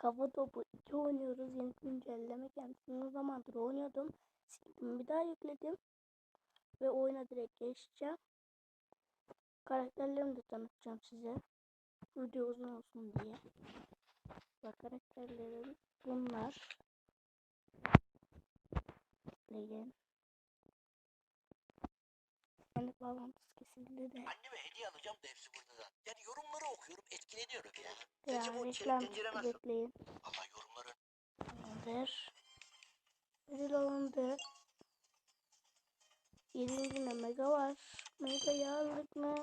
Kafa topu 2 oynuyoruz. Yeni güncelleme kendisini o zamandır oynuyordum. Sildim bir daha yükledim. Ve oyuna direkt geçeceğim. Karakterlerimi de tanıtacağım size. Video uzun olsun diye. Bak karakterlerim bunlar. Tıklayın. Yani bağlantısı kesildi de. Anneme hediye alacağım da hepsi burada da. Yani yorumları okuyorum etkileniyorum ya. Ya bu reklam çıktı bekleyin. Valla yorumları Tamamdır. Ödül alındı. 7. güne mega var. Mega aldık mı?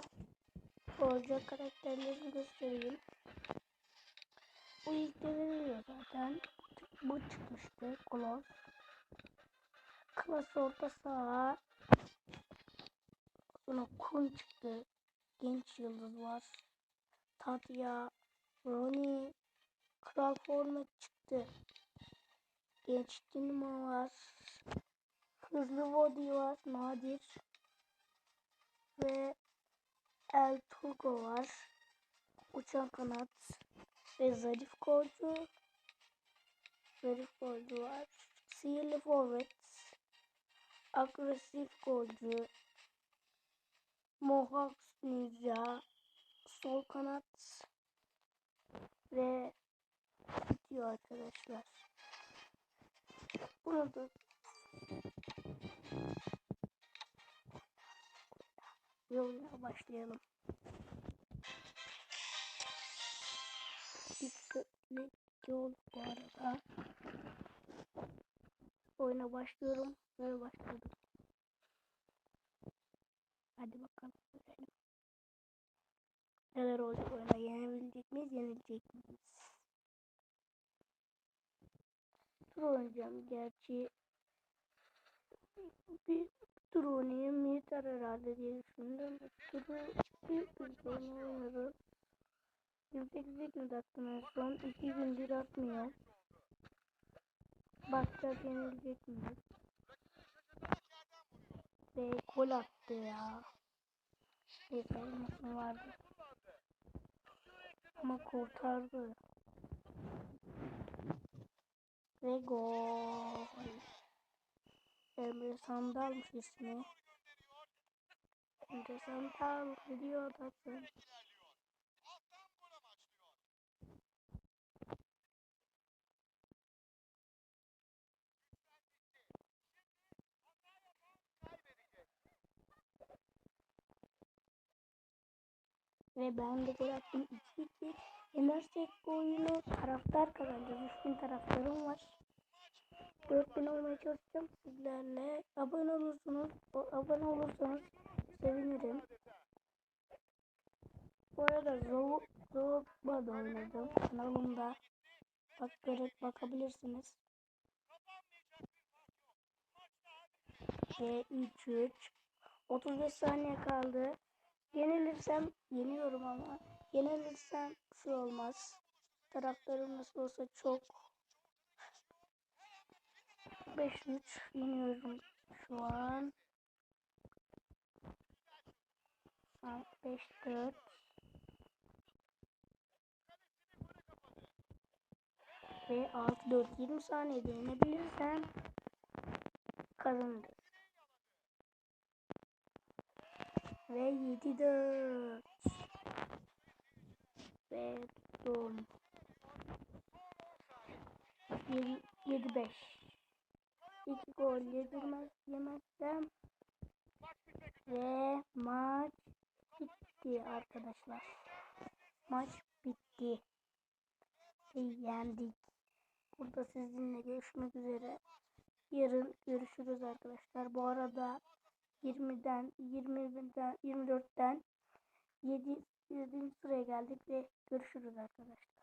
Olacak karakterlerini göstereyim. Bu ilk de veriliyor zaten. Bu çıkmıştı. Klos. Klas orta saha. Sonra Kun çıktı. Genç yıldız var. Tatya. Ronnie. Kral format çıktı. Genç Dinamo var. Hızlı Vodi var. Nadir. Ve El Turco var. Uçan kanat. Ve zarif golcü. Zarif golcü var. Sihirli forvet. Agresif golcü. Mohawks Ninja. Sol kanat. Ve bitiyor arkadaşlar. Burada yoluna başlayalım. Dikkatli yol bu arada. Oyuna başlıyorum ve başladım. Hadi bakalım görelim. Neler olacak oyuna yenebilecek miyiz yenilecek miyiz? tur oynayacağım. Gerçi bir tur oynayayım yeter herhalde diye düşündüm. Turu bir tur oynuyoruz. 28 gün attım en son. 2 gündür atmıyor. Bakacağız yenilecek miyiz? Ve gol attı ya. Neyse olmasın vardı. Ama kurtardı. Ve gol. Emre Sandal'mış ismi. Emre Sandal gidiyor adası. Ve ben de gol attım. 2-2. Yenersek bu oyunu taraftar kazanacağız. 3000 taraftarım var. 4000 olmaya çalışacağım sizlerle. Abone olursunuz. Abone olursanız sevinirim. Bu arada Zo Zoba'da oynadım kanalımda. Bak görüp bakabilirsiniz. Ve 3-3. 35 saniye kaldı. Yenilirsem yeniyorum ama yenilirsem şu olmaz. Taraftarım nasıl olsa çok 5-3 yeniyorum şu an. Şu an 5-4 ve 6-4 20 saniyede yenebilirsem kazanırız. Ve 7-4 ve tuttum. 7-5 2 gol yedirmez yemezsem ve maç bitti arkadaşlar. Maç bitti. Ve yendik. Burada sizinle görüşmek üzere. Yarın görüşürüz arkadaşlar. Bu arada 20'den 20'den 24'ten 7 7. sıraya geldik ve görüşürüz arkadaşlar.